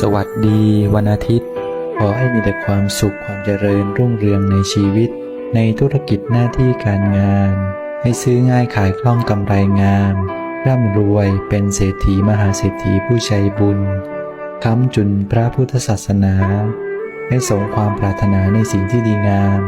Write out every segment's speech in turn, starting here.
สวัสดีวันอาทิตย์ ขอให้มีแต่ความสุขความเจริญรุ่งเรืองในชีวิต ในธุรกิจหน้าที่การงาน ให้ซื้อง่ายขายคล่องกำไรงาม ร่ำรวยเป็นเศรษฐีมหาเศรษฐีผู้ใจบุญค้ำจุนพระพุทธศาสนา ให้สมความปรารถนาในสิ่งที่ดีงาม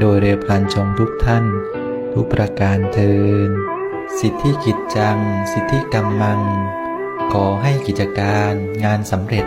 โดยเรียบพลันชมทุกท่าน ทุกประการเทินสิทธิกิจจัง สิทธิกรรมัง ขอให้กิจการงานสำเร็จ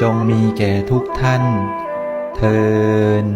จงมีแก่ทุกท่าน เทิน